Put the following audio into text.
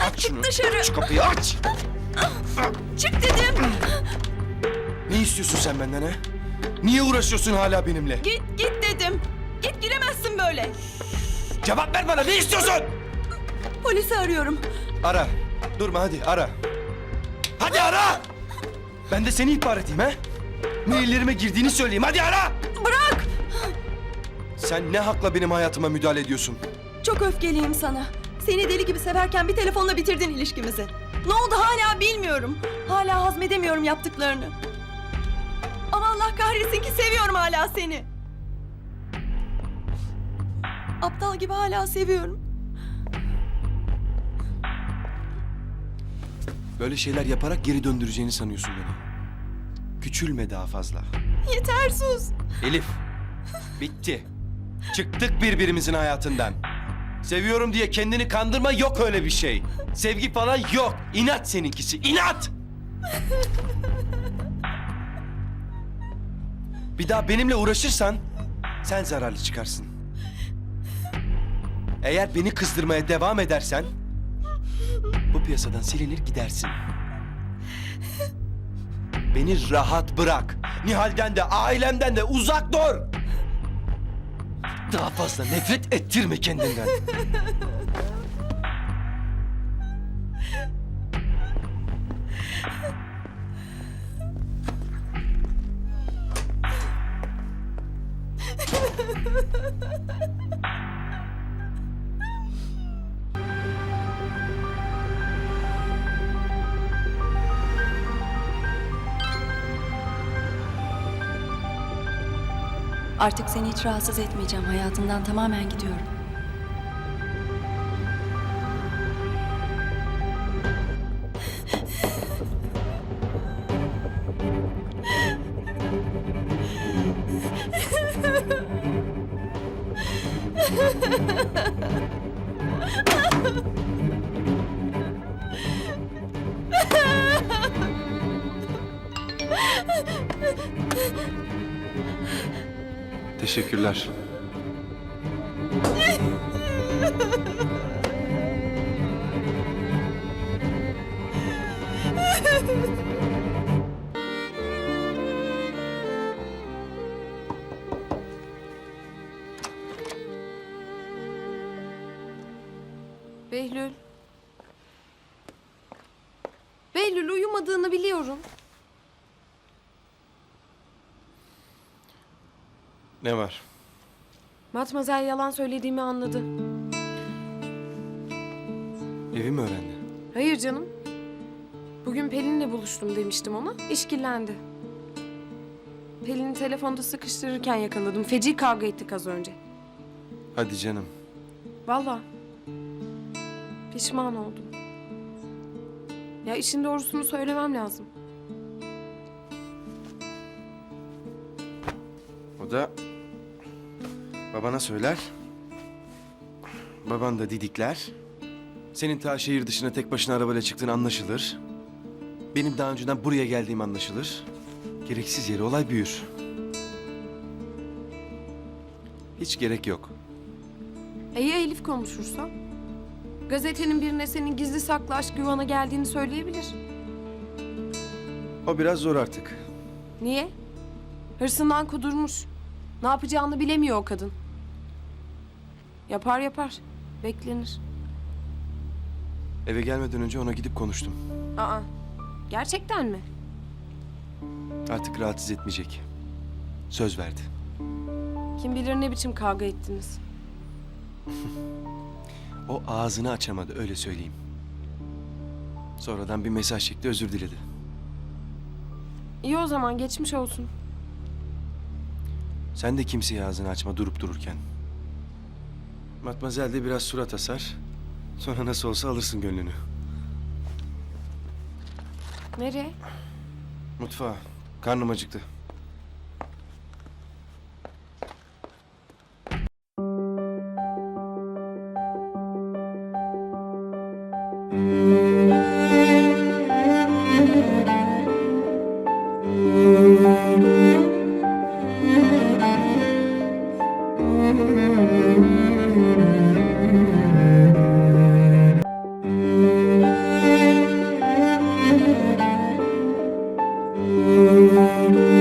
Aç şunu. dışarı. Şu kapıyı aç. Çık dedim. Ne istiyorsun sen benden ha? Niye uğraşıyorsun hala benimle? Git git dedim. Git giremezsin böyle. Cevap ver bana ne istiyorsun? Polisi arıyorum. Ara. Durma hadi ara. Hadi ara. Ben de seni ihbar edeyim ha? Maillerime girdiğini söyleyeyim. Hadi ara. Bırak. Sen ne hakla benim hayatıma müdahale ediyorsun? Çok öfkeliyim sana. Seni deli gibi severken bir telefonla bitirdin ilişkimizi. Ne oldu hala bilmiyorum. Hala hazmedemiyorum yaptıklarını. Ama Allah kahretsin ki seviyorum hala seni. Aptal gibi hala seviyorum. Böyle şeyler yaparak geri döndüreceğini sanıyorsun beni. Küçülme daha fazla. Yeter sus. Elif, bitti. Çıktık birbirimizin hayatından. Seviyorum diye kendini kandırma yok öyle bir şey. Sevgi falan yok. İnat seninkisi, inat! Bir daha benimle uğraşırsan sen zararlı çıkarsın. Eğer beni kızdırmaya devam edersen bu piyasadan silinir gidersin. Beni rahat bırak. Nihal'den de ailemden de uzak dur. Daha fazla nefret ettirme kendinden. Artık seni hiç rahatsız etmeyeceğim. Hayatından tamamen gidiyorum. Teşekkürler. Behlül. Behlül uyumadığını biliyorum. Ne var? Matmazel yalan söylediğimi anladı. Evi mi öğrendi? Hayır canım. Bugün Pelin'le buluştum demiştim ona. İşkillendi. Pelin'i telefonda sıkıştırırken yakaladım. Feci kavga ettik az önce. Hadi canım. Vallahi. Pişman oldum. Ya işin doğrusunu söylemem lazım. O da babana söyler. Baban da didikler. Senin ta şehir dışına tek başına arabayla çıktığın anlaşılır. Benim daha önceden buraya geldiğim anlaşılır. Gereksiz yere olay büyür. Hiç gerek yok. E ya Elif konuşursa? Gazetenin birine senin gizli saklı aşk yuvana geldiğini söyleyebilir. O biraz zor artık. Niye? Hırsından kudurmuş. Ne yapacağını bilemiyor o kadın. Yapar yapar. Beklenir. Eve gelmeden önce ona gidip konuştum. Aa. Gerçekten mi? Artık rahatsız etmeyecek. Söz verdi. Kim bilir ne biçim kavga ettiniz. O ağzını açamadı öyle söyleyeyim. Sonradan bir mesaj çekti özür diledi. İyi o zaman geçmiş olsun. Sen de kimseye ağzını açma durup dururken. Matmazel de biraz surat asar. Sonra nasıl olsa alırsın gönlünü. Nereye? Mutfağa. Karnım acıktı. Música